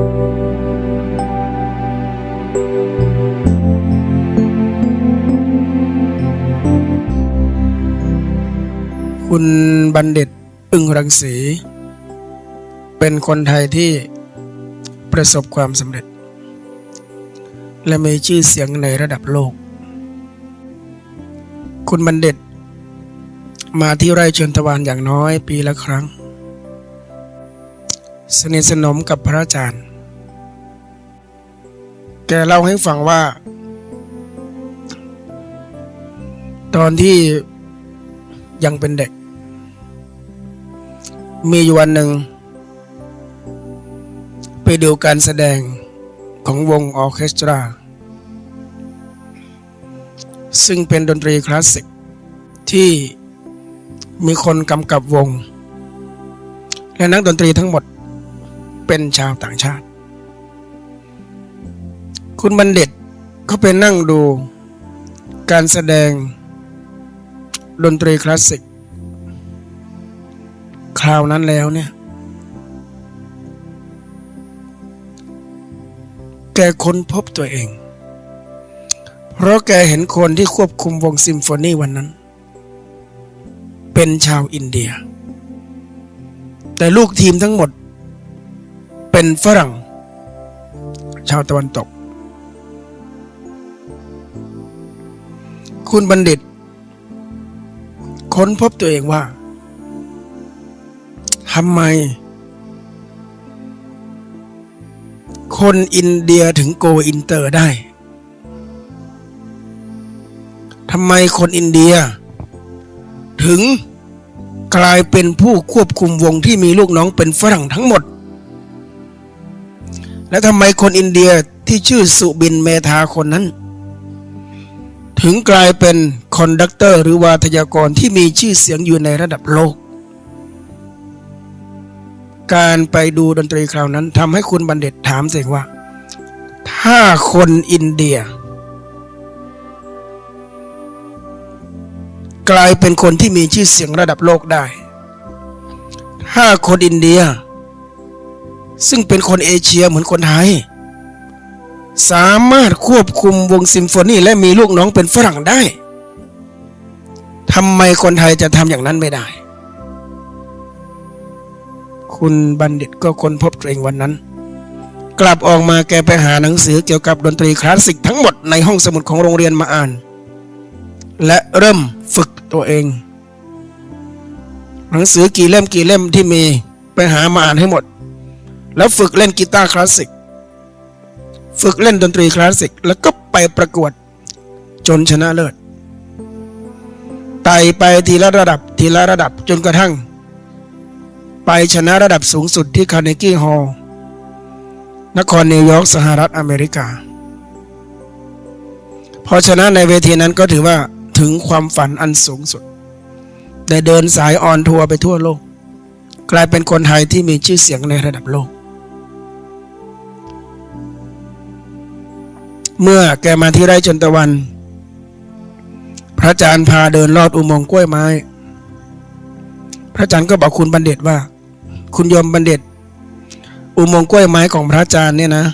คุณบัณฑิตอึ้งรังสี เป็นคนไทยที่ประสบความสำเร็จ และมีชื่อเสียงในระดับโลก คุณบัณฑิต มาที่ไร่เชิญตะวันอย่างน้อยปีละครั้ง สนิทสนมกับพระอาจารย์ แกเล่าให้ฟังว่า ตอนที่ยังเป็นเด็ก มีอยู่วันหนึ่ง ไปดูการแสดงของวงออเคสตรา ซึ่งเป็นดนตรีคลาสสิก ที่มีคนกำกับวง และนักดนตรีทั้งหมดเป็นชาวต่างชาติ คุณบัณฑิตเขาไปนั่งดู การแสดง ดนตรีคลาสสิก คราวนั้นแล้วเนี่ย แกค้นพบตัวเอง เพราะแกเห็นคนที่ควบคุมวงซิมโฟนีวันนั้น เป็นชาวอินเดีย แต่ลูกทีมทั้งหมด เป็นฝรั่ง ชาวตะวันตก คุณบัณฑิต ค้นพบตัวเองว่าทำไม คนอินเดียถึงโกอินเตอร์ได้ทำไมคนอินเดีย ถึงกลายเป็นผู้ควบคุมวงที่มีลูกน้องเป็นฝรั่งทั้งหมด และทำไมคนอินเดียที่ชื่อสุบินเมธาคนนั้น ถึงกลายเป็นคอนดักเตอร์หรือวาทยากรที่มีชื่อเสียงอยู่ในระดับโลก การไปดูดนตรีคราวนั้นทำให้คุณบัณฑิตถามเสียงว่า ถ้าคนอินเดีย กลายเป็นคนที่มีชื่อเสียงระดับโลกได้ ถ้าคนอินเดีย ซึ่งเป็นคนเอเชียเหมือนคนไทย สามารถควบคุมวงซิมโฟนีและมีลูกน้องเป็นฝรั่งได้ทำไมคนไทยจะทำอย่างนั้นไม่ได้ คุณบัณฑิตก็ค้นพบตัวเองวันนั้น กลับออกมาแกไปหาหนังสือเกี่ยวกับดนตรีคลาสสิกทั้งหมดในห้องสมุดของโรงเรียนมาอ่าน และเริ่มฝึกตัวเอง หนังสือกี่เล่มกี่เล่มที่มีไปหามาอ่านให้หมด แล้วฝึกเล่นกีตาร์คลาสสิก ฝึกเล่นดนตรีคลาสสิก แล้วก็ไปประกวดจนชนะเลิศไต่ไปทีละระดับทีละระดับจนกระทั่ง ไปชนะระดับสูงสุดที่คาร์เนกี้ฮอลล์นครนิวยอร์กสหรัฐอเมริกา พอชนะในเวทีนั้นก็ถือว่าถึงความฝันอันสูงสุด ได้เดินสายออนทัวร์ไปทั่วโลก กลายเป็นคนไทยที่มีชื่อเสียงในระดับโลก เมื่อแกมาที่ไร่จนตะวัน พระอาจารย์พาเดินลอดอุโมงค์กล้วยไม้ พระอาจารย์ก็บอกคุณบัณฑิตว่า คุณโยมบัณฑิต อุโมงค์กล้วยไม้ของพระอาจารย์เนี่ยนะ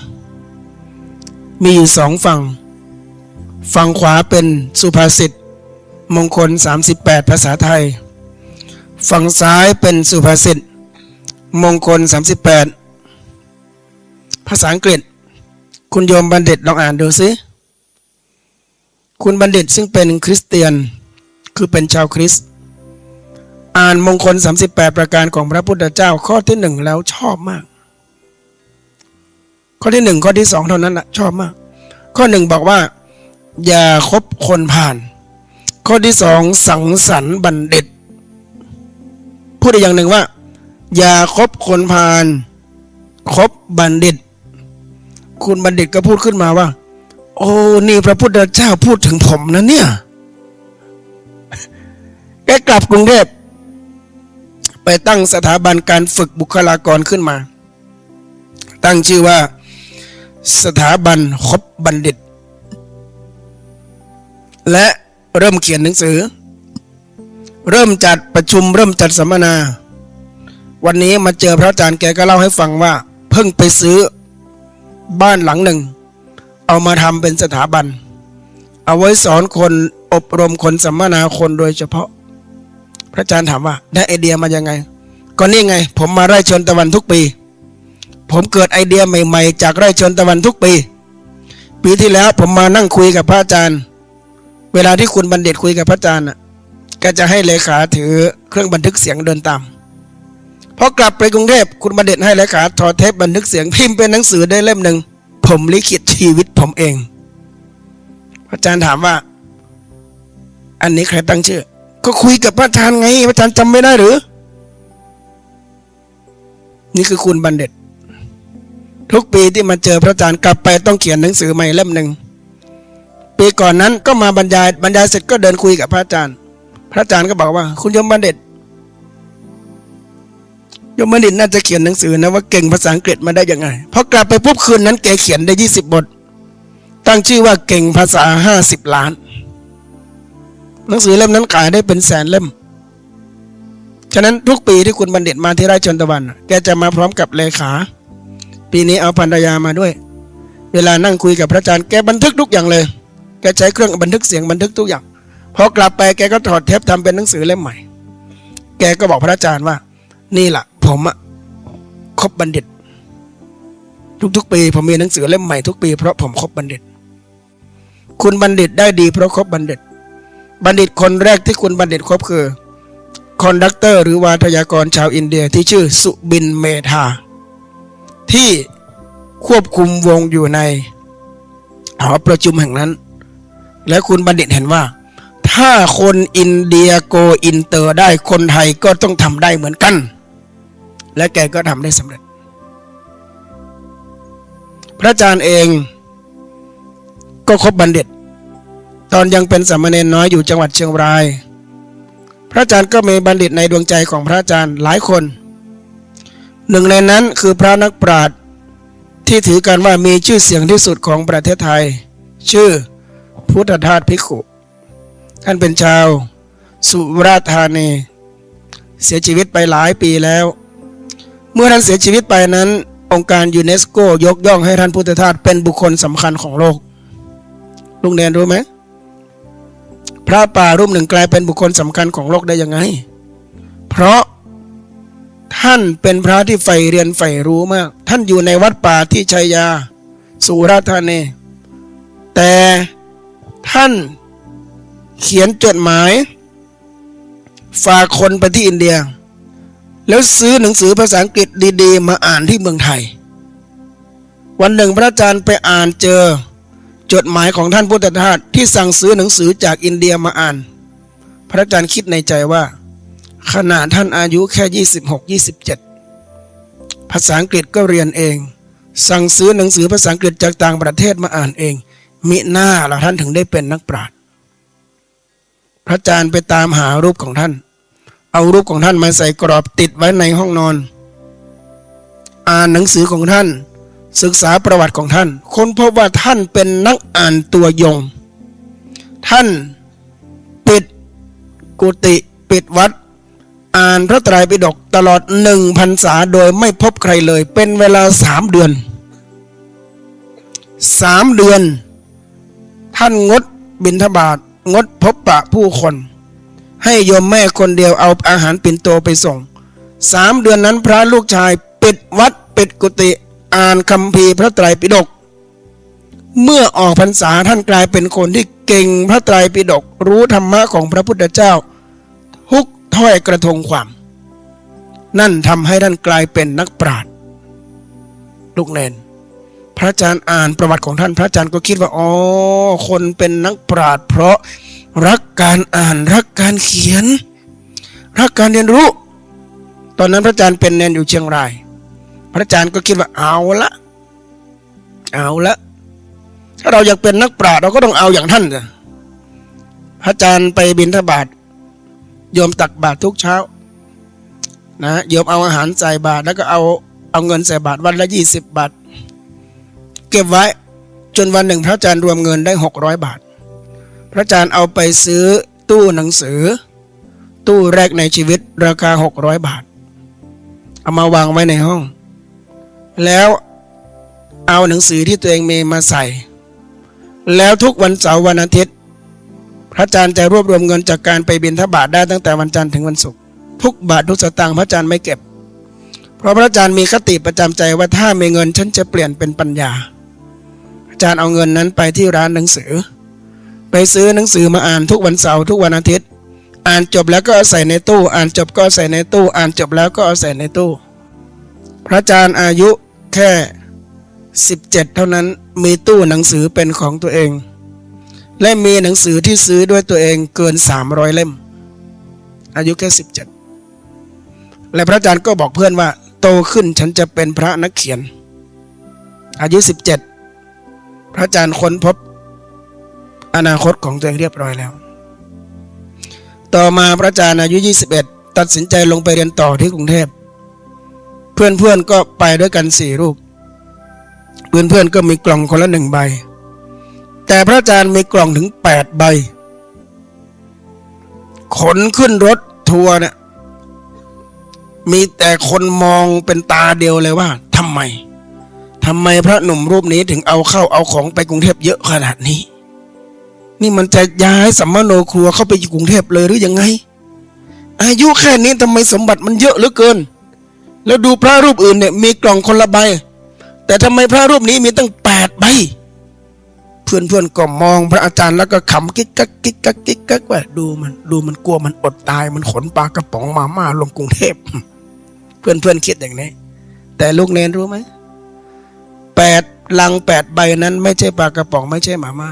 มีอยู่สองฝั่ง ฝั่งขวาเป็นสุภาษิตมงคล 38 ภาษาไทย ฝั่งซ้ายเป็นสุภาษิตมงคล 38 ภาษาอังกฤษ คุณโยมบัณฑิตลองอ่านดูสิ คุณบัณฑิตซึ่งเป็นคริสเตียนคือเป็นชาวคริสต์อ่านมงคล 38 ประการของพระพุทธเจ้าข้อที่หนึ่งแล้วชอบมาก ข้อที่หนึ่งข้อที่สองเท่านั้นแหละชอบมาก ข้อหนึ่งบอกว่า อย่าคบคนผ่าน ข้อที่สองสังสรรค์บัณฑิต พูดอีกอย่างหนึ่งว่า อย่าคบคนผ่าน คบบัณฑิต คุณบัณฑิตก็พูดขึ้นมาว่า โอ้นี่พระพุทธเจ้าพูดถึงผมนะเนี่ยแกกลับกรุงเทพไปตั้งสถาบันการฝึกบุคลากรขึ้นมา ตั้งชื่อว่า สถาบันคบบัณฑิต และเริ่มเขียนหนังสือ เริ่มจัดประชุมเริ่มจัดสัมมนา วันนี้มาเจอพระอาจารย์แกก็เล่าให้ฟังว่า เพิ่งไปซื้อ บ้านหลังหนึ่ง เอามาทำเป็นสถาบัน เอาไว้สอนคนอบรมคนสัมมนาคนโดยเฉพาะ พระอาจารย์ถามว่า ได้ไอเดียมายังไง ก็นี่ไง ผมมาไร่ชนตะวันทุกปี ผมเกิดไอเดียใหม่ ๆ จากไร่ชนตะวันทุกปี ปีที่แล้วผมมานั่งคุยกับพระอาจารย์ เวลาที่คุณบัณฑิตคุยกับพระอาจารย์น่ะก็จะให้เลขาถือเครื่องบันทึกเสียงเดินตาม พอกลับไปกรุงเทพคุณบัณฑิตให้เลขาถอดเทปบันทึกเสียงพิมพ์เป็นหนังสือได้เล่มหนึ่งผมลิขิตชีวิตผมเองพระอาจารย์ถามว่า อันนี้ใครตั้งชื่อ ก็คุยกับพระอาจารย์ไงพระอาจารย์จำไม่ได้หรือ นี่คือคุณบัณฑิต ทุกปีที่มาเจอพระอาจารย์กลับไปต้องเขียนหนังสือใหม่เล่มหนึ่งปีก่อนนั้นก็มาบรรยายบรรยายเสร็จก็เดินคุยกับพระอาจารย์ พระอาจารย์ก็บอกว่า คุณยมบัณฑิต ยมบัณฑิตน่าจะเขียนหนังสือนะว่าเก่งภาษาอังกฤษมาได้ยังไงพอกลับไปปุ๊บคืนนั้นแกเขียนได้ยี่สิบบท ตั้งชื่อว่าเก่งภาษาห้าสิบล้าน หนังสือเล่มนั้นขายได้เป็นแสนเล่ม ฉะนั้นทุกปีที่คุณบัณฑิตมาที่ไร่ชนตะวัน แกจะมาพร้อมกับเลขา ปีนี้เอาภรรยามาด้วย เวลานั่งคุยกับพระอาจารย์แกบันทึกทุกอย่างเลย แกใช้เครื่องบันทึกเสียงบันทึกทุกอย่าง พอกลับไปแกก็ถอดเทปทำเป็นหนังสือเล่มใหม่ แกก็บอกพระอาจารย์ว่า นี่แหละ ผมอะคบบัณฑิต ทุกๆปีผมมีหนังสือเล่มใหม่ทุกปีเพราะผมคบบัณฑิต คุณบัณฑิตได้ดีเพราะคบบัณฑิต บัณฑิตคนแรกที่คุณบัณฑิตคบคือคอนดักเตอร์หรือวาทยากรชาวอินเดียที่ชื่อสุบินเมธาที่ควบคุมวงอยู่ในหอประชุมแห่งนั้น และคุณบัณฑิตเห็นว่า ถ้าคนอินเดียโกอินเตอร์ได้คนไทยก็ต้องทำได้เหมือนกัน และแกก็ทำได้สำเร็จ พระอาจารย์เองก็คบบัณฑิต ตอนยังเป็นสามเณรน้อยอยู่จังหวัดเชียงราย พระอาจารย์ก็มีบัณฑิตในดวงใจของพระอาจารย์หลายคน หนึ่งในนั้นคือพระนักปราชญ์ที่ถือกันว่ามีชื่อเสียงที่สุดของประเทศไทย ชื่อพุทธทาสภิกขุ ท่านเป็นชาว สุราษฎร์ธานี เสียชีวิตไปหลายปีแล้ว เมื่อท่านเสียชีวิตไปนั้น องค์การยูเนสโกยกย่องให้ท่านพุทธทาสเป็นบุคคลสำคัญของโลก ลุงแนนรู้ไหมพระป่ารูปหนึ่งกลายเป็นบุคคลสำคัญของโลกได้ยังไง เพราะท่านเป็นพระที่ใฝ่เรียนใฝ่รู้มาก ท่านอยู่ในวัดป่าที่ชัยยา สุราธานีแต่ท่านเขียนจดหมาย ฝากคนไปที่อินเดีย แล้วซื้อหนังสือภาษาอังกฤษดีๆ มาอ่านที่เมืองไทย วันหนึ่งพระอาจารย์ไปอ่านเจอ จดหมายของท่านพุทธทาสที่สั่งซื้อหนังสือจากอินเดียมาอ่าน พระอาจารย์คิดในใจว่า ขณะท่านอายุแค่ 26 27 ภาษาอังกฤษก็เรียนเอง สั่งซื้อหนังสือภาษาอังกฤษจากต่างประเทศมาอ่านเอง มิหน้าละท่านถึงได้เป็นนักปราชญ์พระอาจารย์ไปตามหารูปของท่าน เอารูปของท่านมาใส่กรอบติดไว้ในห้องนอน อ่านหนังสือของท่าน ศึกษาประวัติของท่าน ค้นพบว่าท่านเป็นนักอ่านตัวยง ท่านปิดกุฏิปิดวัด อ่านพระไตรปิฎกตลอดหนึ่งพรรษาโดยไม่พบใครเลย เป็นเวลาสามเดือนสามเดือน ท่านงดบิณฑบาตงดพบปะผู้คน ให้โยมแม่คนเดียวเอาอาหารปิ่นโตไปส่งสามเดือนนั้นพระลูกชายปิดวัดปิดกุฏิอ่านคัมภีพระไตรปิฎกเมื่อออกพรรษาท่านกลายเป็นคนที่เก่งพระไตรปิฎกรู้ธรรมะของพระพุทธเจ้า ทุกถ้อยกระทงความ นั่นทำให้ท่านกลายเป็นนักปราชญ์ลูกเนนพระอาจารย์อ่านประวัติของท่านพระอาจารย์ก็คิดว่าอ๋อคนเป็นนักปราชญ์เพราะ รักการอ่านรักการเขียน รักการเรียนรู้ ตอนนั้นพระอาจารย์เป็นเนนอยู่เชียงราย พระอาจารย์ก็คิดว่าเอาละเอาละถ้าเราอยากเป็นนักปราชญ์เราก็ต้องเอาอย่างท่านสิพระอาจารย์ไปบิณฑบาตโยมตักบาตรทุกเช้านะโยมเอาอาหารใส่บาตรแล้วก็เอาเอาเงินใส่บาตรวันละยี่สิบบาท เก็บไว้จนวันหนึ่งพระอาจารย์รวมเงินได้หกร้อยบาท พระอาจารย์เอาไปซื้อตู้หนังสือ ตู้แรกในชีวิตราคาหกร้อยบาท เอามาวางไว้ในห้อง แล้วเอาหนังสือที่ตัวเองมีมาใส่ แล้วทุกวันเสาร์วันอาทิตย์ พระอาจารย์จะรวบรวมเงินจากการไปบิณฑบาตได้ตั้งแต่วันจันทร์ถึงวันศุกร์ทุกบาททุกสตางค์พระอาจารย์ไม่เก็บ เพราะพระอาจารย์มีคติประจำใจว่าถ้ามีเงินฉันจะเปลี่ยนเป็นปัญญา อาจารย์เอาเงินนั้นไปที่ร้านหนังสือ ไปซื้อหนังสือมาอ่านทุกวันเสาร์ทุกวันอาทิตย์ อ่านจบแล้วก็ใส่ในตู้ อ่านจบก็ใส่ในตู้ อ่านจบแล้วก็ใส่ในตู้ พระอาจารย์อายุแค่ 17 เท่านั้นมีตู้หนังสือเป็นของตัวเอง และมีหนังสือที่ซื้อด้วยตัวเองเกิน 300 เล่ม อายุแค่ 17 และพระอาจารย์ก็บอกเพื่อนว่า โตขึ้นฉันจะเป็นพระนักเขียน อายุ 17 พระอาจารย์ค้นพบ อนาคตของตัวเองเรียบร้อยแล้ว ต่อมาพระอาจารย์อายุ 21 ตัดสินใจลงไปเรียนต่อที่กรุงเทพ เพื่อนๆก็ไปด้วยกันสี่รูป เพื่อนๆก็มีกล่องคนละหนึ่งใบ แต่พระอาจารย์มีกล่องถึงแปดใบ ขนขึ้นรถทัวร์เนี่ยมีแต่คนมองเป็นตาเดียวเลยว่าทำไมทำไมพระหนุ่มรูปนี้ถึงเอาเข้าเอาของไปกรุงเทพเยอะขนาดนี้ นี่มันจะย้ายสัมมโนครัวเข้าไปอยู่กรุงเทพเลยหรือยังไง อายุแค่นี้ทำไมสมบัติมันเยอะเหลือเกิน แล้วดูพระรูปอื่นเนี่ยมีกล่องคนละใบ แต่ทำไมพระรูปนี้มีตั้งแปดใบ เพื่อนเพื่อนก็มองพระอาจารย์แล้วก็ขำกิ๊กกักกิ๊กกักกิ๊กกักว่าดูมันดูมันกลัวมันอดตายมันขนปลากระป๋องมาม่าลงกรุงเทพ เพื่อนเพื่อนคิดอย่างนี้ แต่ลูกเนนรู้ไหมแปดลังแปดใบนั้นไม่ใช่ปลากระป๋องไม่ใช่มาม่า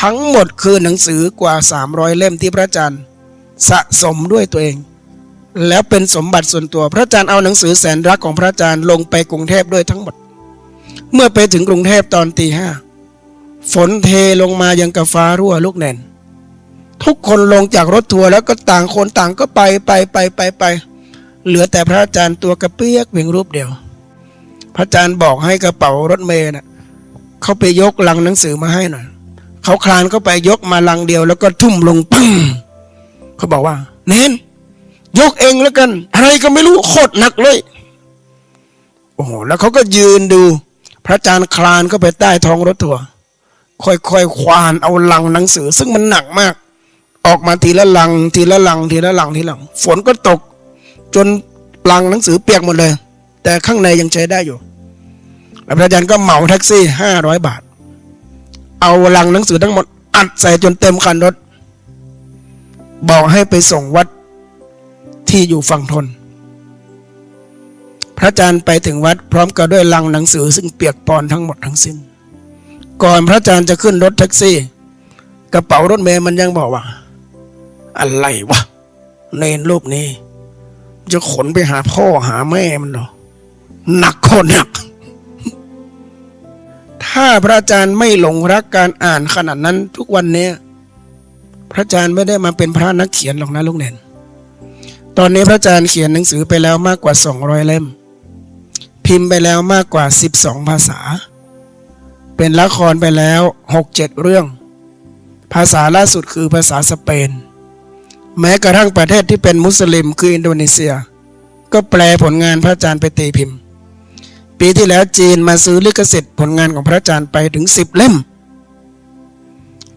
ทั้งหมดคือหนังสือกว่า 300 เล่มที่พระอาจารย์สะสมด้วยตัวเอง แล้วเป็นสมบัติส่วนตัวพระอาจารย์เอาหนังสือแสนรักของพระอาจารย์ลงไปกรุงเทพด้วยทั้งหมด เมื่อไปถึงกรุงเทพตอนตีห้าฝนเทลงมายังกับฟ้ารั่วลูกแน่นทุกคนลงจากรถทัวร์แล้วก็ต่างคนต่างก็ไปไปไปไปไป เหลือแต่พระอาจารย์ตัวกระเปียกเพียงรูปเดียว พระอาจารย์บอกให้กระเป๋ารถเมย์น่ะเขาไปยกลังหนังสือมาให้หน่อย เขาคลานเข้าไปยกมาลังเดียว แล้วก็ทุ่มลงปังเขาบอกว่า เน้น ยกเองแล้วกัน อะไรก็ไม่รู้โคตรหนักเลย โอ้โหแล้วเขาก็ยืนดู พระอาจารย์คลานเข้าไปใต้ท้องรถทัวร์ค่อยๆควานเอาลังหนังสือ ซึ่งมันหนักมาก ออกมาทีละลัง ทีละลัง ทีละลังทีละลัง ฝนก็ตก จนลังหนังสือเปียกหมดเลย แต่ข้างในยังใช้ได้อยู่แล้วพระอาจารย์ก็เหมาแท็กซี่ห้าร้อยบาท เอาลังหนังสือทั้งหมด อัดใส่จนเต็มคันรถ บอกให้ไปส่งวัดที่อยู่ฝั่งทน พระอาจารย์ไปถึงวัดพร้อมกับด้วยลังหนังสือซึ่งเปียกปอนทั้งหมดทั้งสิ้น ก่อนพระอาจารย์จะขึ้นรถแท็กซี่ กระเป๋ารถเมย์มันยังบอกว่า อะไรวะเนนรูปนี้ จะขนไปหาพ่อหาแม่มันเหรอหนักโคตรหนัก พระอาจารย์ไม่หลงรักการอ่านขนาดนั้นทุกวันเนี้ยพระอาจารย์ไม่ได้มาเป็นพระนักเขียนหรอกนะลูกเนนตอนนี้พระอาจารย์เขียนหนังสือไปแล้วมากกว่า 200 เล่ม พิมพ์ไปแล้วมากกว่า 12 ภาษา เป็นละครไปแล้ว 6-7 เรื่อง ภาษาล่าสุดคือภาษาสเปน แม้กระทั่งประเทศที่เป็นมุสลิมคืออินโดนีเซีย ก็แปลผลงานพระอาจารย์ไปตีพิมพ์ ปีที่แล้วจีนมาซื้อลิขสิทธิ์ผลงานของพระอาจารย์ไปถึง 10 เล่ม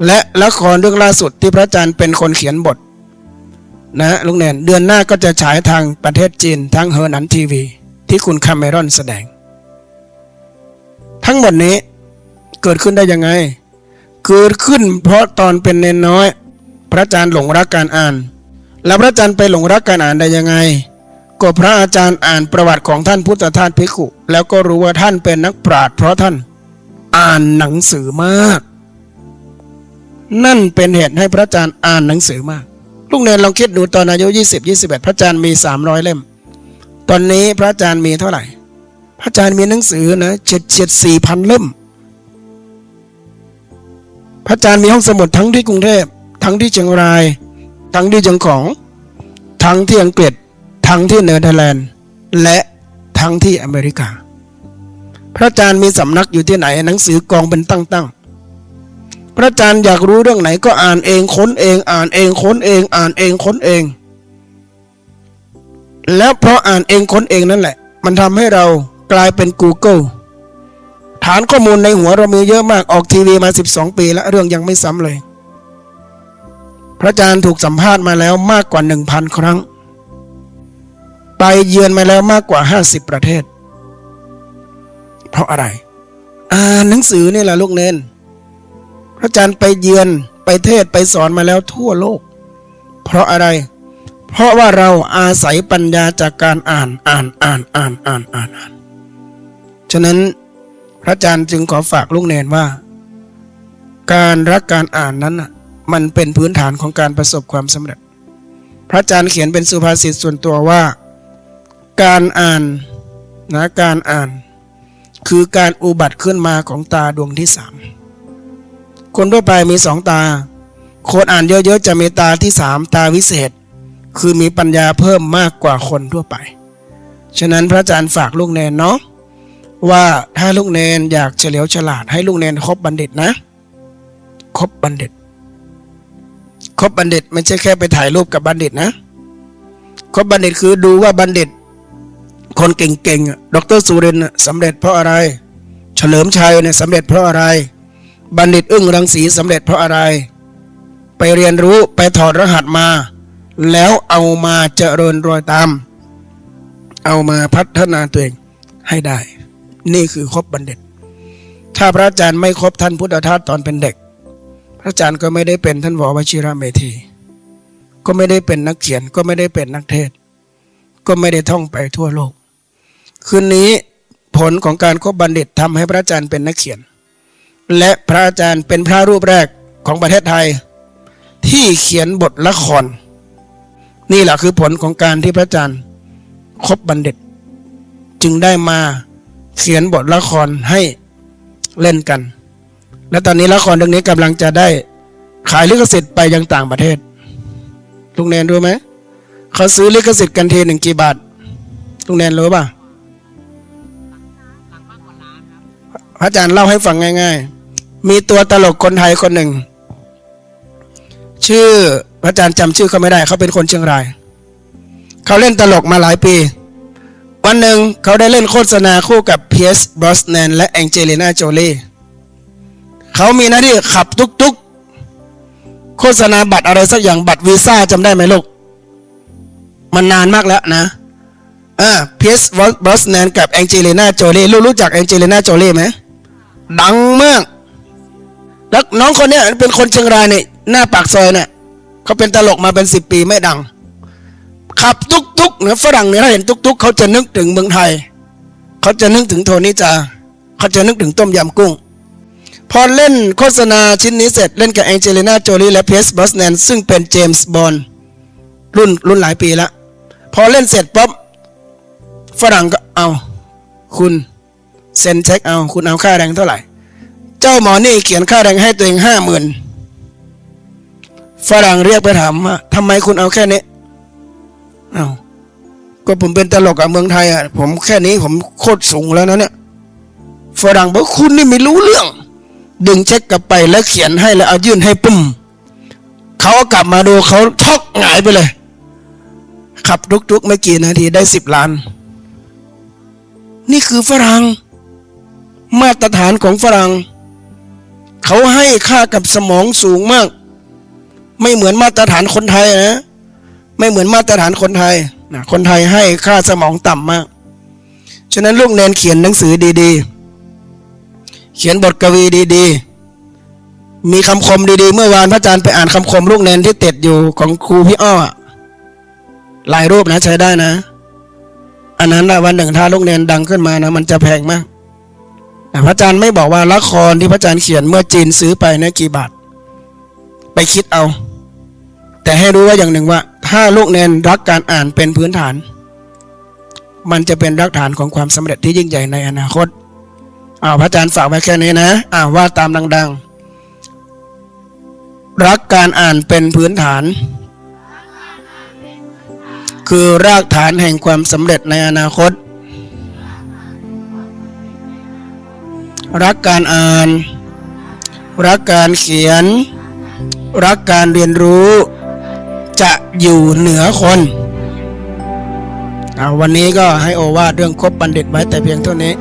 และละครเรื่องล่าสุดที่พระอาจารย์เป็นคนเขียนบท นะลุงแนนเดือนหน้าก็จะฉายทางประเทศจีนทางเฮอร์นันทีวี ที่คุณคาเมรอนแสดง ทั้งหมดนี้เกิดขึ้นได้ยังไง เกิดขึ้นเพราะตอนเป็นเนนน้อย พระอาจารย์หลงรักการอ่าน แล้วพระอาจารย์ไปหลงรักการอ่านได้ยังไง ก็พระอาจารย์อ่านประวัติของท่านพุทธทาสภิกขุ แล้วก็รู้ว่าท่านเป็นนักปราชญ์เพราะท่านอ่านหนังสือมาก นั่นเป็นเหตุให้พระอาจารย์อ่านหนังสือมาก ลูกเนรลองคิดดูตอนอายุ 20 21 พระอาจารย์มี 300 เล่ม ตอนนี้พระอาจารย์มีเท่าไหร่ พระอาจารย์มีหนังสือนะเจ็ดเจ็ดสี่พันเล่ม พระอาจารย์มีห้องสมุดทั้งที่กรุงเทพทั้งที่เชียงราย ทั้งที่เชียงของ ทั้งที่อังกฤษ ทั้งที่เนเธอร์แลนด์และทั้งที่อเมริกา พระอาจารย์มีสำนักอยู่ที่ไหนหนังสือกองเป็นตั้งๆ พระอาจารย์อยากรู้เรื่องไหนก็อ่านเองค้นเอง อ่านเองค้นเอง อ่านเองค้นเอง แล้วเพราะอ่านเองค้นเองนั่นแหละ มันทำให้เรากลายเป็น Google ฐานข้อมูลในหัวเรามีเยอะมากออกทีวีมา 12 ปีแล้วเรื่องยังไม่ซ้ำเลย พระอาจารย์ถูกสัมภาษณ์มาแล้วมากกว่า 1,000 ครั้ง ไปเยือนมาแล้วมากกว่า 50 ประเทศ เพราะอะไร อ่านหนังสือนี่แหละลูกเนนพระอาจารย์ไปเยือนไปเทศไปสอนมาแล้วทั่วโลก เพราะอะไร เพราะว่าเราอาศัยปัญญาจากการอ่านอ่านอ่านอ่านอ่านอ่านอ่านฉะนั้นพระอาจารย์จึงขอฝากลูกเนนว่า การรักการอ่านนั้นมันเป็นพื้นฐานของการประสบความสำเร็จ พระอาจารย์เขียนเป็นสุภาษิตส่วนตัวว่า การอ่านนะการอ่าน คือการอุบัติขึ้นมาของตาดวงที่สามคนทั่วไปมีสองตา คนอ่านเยอะๆจะมีตาที่สามตาวิเศษ คือมีปัญญาเพิ่มมากกว่าคนทั่วไป ฉะนั้นพระอาจารย์ฝากลูกเนนเนาะว่าถ้าลูกเนนอยากเฉลียวฉลาดให้ลูกเนนคบบัณฑิตนะ คบบัณฑิต คบบัณฑิตไม่ใช่แค่ไปถ่ายรูปกับบัณฑิตนะ คบบัณฑิตคือดูว่าบัณฑิต คนเก่งๆ ดรสุรินทร์สำเร็จเพราะอะไร เฉลิมชัยเนี่ยสำเร็จเพราะอะไร บัณฑิตอึ้งรังสีสำเร็จเพราะอะไร ไปเรียนรู้ไปถอดรหัสมา แล้วเอามาเจริญรอยตาม เอามาพัฒนาตัวเองให้ได้ นี่คือครบบัณฑิต ถ้าพระอาจารย์ไม่ครบท่านพุทธทาสตอนเป็นเด็ก พระอาจารย์ก็ไม่ได้เป็นท่านววชิระเมธี ก็ไม่ได้เป็นนักเขียนก็ไม่ได้เป็นนักเทศ ก็ไม่ได้ท่องไปทั่วโลก คืนนี้ผลของการคบบัณฑิตทำให้พระอาจารย์เป็นนักเขียน และพระอาจารย์เป็นพระรูปแรกของประเทศไทย ที่เขียนบทละคร นี่แหละคือผลของการที่พระอาจารย์คบบัณฑิต จึงได้มาเขียนบทละครให้เล่นกัน และตอนนี้ละครเรื่องนี้กำลังจะได้ขายลิขสิทธิ์ไปยังต่างประเทศลุงแนนรู้ไหมเขาซื้อลิขสิทธิ์กันทีหนึ่งกี่บาทลุงแนนรู้ป่ะ อาจารย์เล่าให้ฟังง่าย ๆ มีตัวตลกคนไทยคนหนึ่ง ชื่อพระอาจารย์จำชื่อเขาไม่ได้ เขาเป็นคนเชียงราย เขาเล่นตลกมาหลายปี วันหนึ่งเขาได้เล่นโฆษณาคู่กับเพียสบรอสแนนและแองเจลิน่าโจลีเขามีหน้าที่ขับตุกๆ โฆษณาบัตรอะไรสักอย่างบัตรวีซ่าจำได้ไหมลูก มันนานมากแล้วนะอ่าเพียสบรอสแนนกับแองเจลิน่าโจลีลูกรู้จักแองเจลิน่าโจลีไหม ดังมาก แล้วน้องคนเนี้ยเป็นคนเชียงรายเนี่ยหน้าปากซอยเนี่ยเขาเป็นตลกมาเป็นสิบปีไม่ดัง ขับตุกตุกๆเนี่ยฝรั่งเนี่ยถ้าเห็นตุกตุกๆเขาจะนึกถึงเมืองไทย เขาจะนึกถึงโทนิจาเขาจะนึกถึงต้มยำกุ้ง พอเล่นโฆษณาชิ้นนี้เสร็จเล่นกับแองเจลิน่าโจลีและเพสบอสแนนซึ่งเป็นเจมส์บอนด์รุ่นรุ่นหลายปีแล้วพอเล่นเสร็จปุ๊บฝรั่งก็เอาคุณ เซ็นเช็คเอาคุณเอาค่าแรงเท่าไหร่ เจ้าหมอนี่เขียนค่าแรงให้ตัวเองห้าหมื่นฝรั่งเรียกไปถามว่าทำไมคุณเอาแค่นี้เอาก็ผมเป็นตลกกับเมืองไทยอะผมแค่นี้ผมโคตรสูงแล้วนะเนี่ยฝรั่งบอกคุณนี่ไม่รู้เรื่อง ดึงเช็คกลับไปแล้วเขียนให้แล้วเอายื่นให้ปุ่มเขาก็กลับมาดูเขาช็อกหงายไปเลย ขับทุกๆไม่กี่นาทีได้สิบล้าน นี่คือฝรั่ง มาตรฐานของฝรั่งเขาให้ค่ากับสมองสูงมาก ไม่เหมือนมาตรฐานคนไทยนะ ไม่เหมือนมาตรฐานคนไทยนะคนไทยให้ค่าสมองต่ำมาก ฉะนั้นลูกเนนเขียนหนังสือดีๆ เขียนบทกวีดีๆ มีคำคมดีๆ เมื่อวานพระอาจารย์ไปอ่านคำคมลูกเนนที่ติดอยู่ของครูพี่อ้อหลายรูปนะใช้ได้นะ อันนั้นนะวันหนึ่งถ้าลูกเนนดังขึ้นมานะ มันจะแพงมาก พระอาจารย์ไม่บอกว่าละครที่พระอาจารย์เขียนเมื่อจีนซื้อไปนะกี่บาท ไปคิดเอา แต่ให้รู้ว่าอย่างหนึ่งว่า ถ้าลูกเนนรักการอ่านเป็นพื้นฐาน มันจะเป็นรากฐานของความสำเร็จที่ยิ่งใหญ่ในอนาคตอ้าวพระอาจารย์ฝากไว้แค่นี้นะอ้าวว่าตามดัง ๆ รักการอ่านเป็นพื้นฐาน คือรากฐานแห่งความสำเร็จในอนาคต รักการอ่าน รักการเขียน รักการเรียนรู้ จะอยู่เหนือคนเอาวันนี้ก็ให้โอวาทเรื่องคบบัณฑิตไว้แต่เพียงเท่านี้